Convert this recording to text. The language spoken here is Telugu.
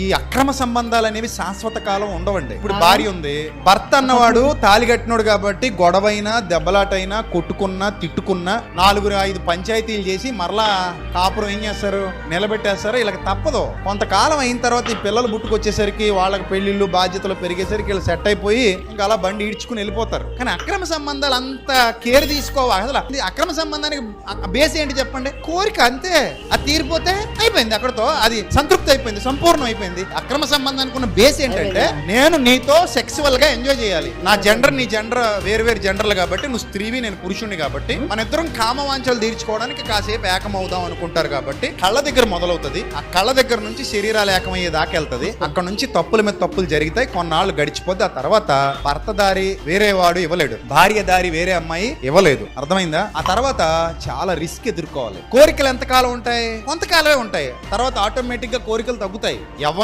ఈ అక్రమ సంబంధాలు అనేవి శాశ్వత కాలం ఉండవండి. ఇప్పుడు భార్య ఉంది. భర్త అన్నవాడు తాలి కట్టినోడు కాబట్టి గొడవైనా దెబ్బలాటైనా కొట్టుకున్నా తిట్టుకున్నా నాలుగురు ఐదు పంచాయతీలు చేసి మరలా కాపురం ఏం చేస్తారు? నిలబెట్టేస్తారు. వీళ్ళకి తప్పదు. కొంతకాలం అయిన తర్వాత ఈ పిల్లలు పుట్టుకొచ్చేసరికి వాళ్ళకి పెళ్ళిళ్ళు బాధ్యతలు పెరిగేసరికి వీళ్ళు సెట్ అయిపోయి ఇంకా అలా బండి ఈడ్చుకుని వెళ్ళిపోతారు. కానీ అక్రమ సంబంధాలు అంత కేర్ తీసుకోవాలి అసలు అక్రమ సంబంధానికి బేస్ ఏంటి చెప్పండి? కోరిక అంతే. అది తీరిపోతే అయిపోయింది అక్కడతో. అది సంతృప్తి అయిపోయింది సంపూర్ణం అయిపోయింది. అక్రమ సంబంధానికి ఉన్న బేస్ ఏంటంటే నేను నీతో సెక్సువల్గా ఎంజాయ్ చేయాలి. నా జెండర్ నీ జెండర్ వేరు వేరు జెండర్లు కాబట్టి నువ్వు స్త్రీవి నేను పురుషుణ్ణి కాబట్టి మన ఇద్దరం కామవాంఛలు తీర్చుకోవడానికి కాసేపు ఏకమవుదాం అనుకుంటారు కాబట్టి కళ్ళ దగ్గర మొదలవుతుంది. ఆ కళ్ళ దగ్గర నుంచి శరీరాలు ఏకమయ్యే దాకా వెళ్తది అక్కడ నుంచి తప్పుల మీద తప్పులు జరుగుతాయి కొన్నాళ్ళు గడిచిపోద్ది. ఆ తర్వాత భర్త దారి వేరే వాడు ఇవ్వలేడు. భార్య దారి వేరే అమ్మాయి ఇవ్వలేదు. అర్థమైందా? ఆ తర్వాత చాలా రిస్క్ ఎదుర్కోవాలి. కోరికలు ఎంతకాలం ఉంటాయి? కొంతకాలమే ఉంటాయి. తర్వాత ఆటోమేటిక్గా కోరికలు తగ్గుతాయి.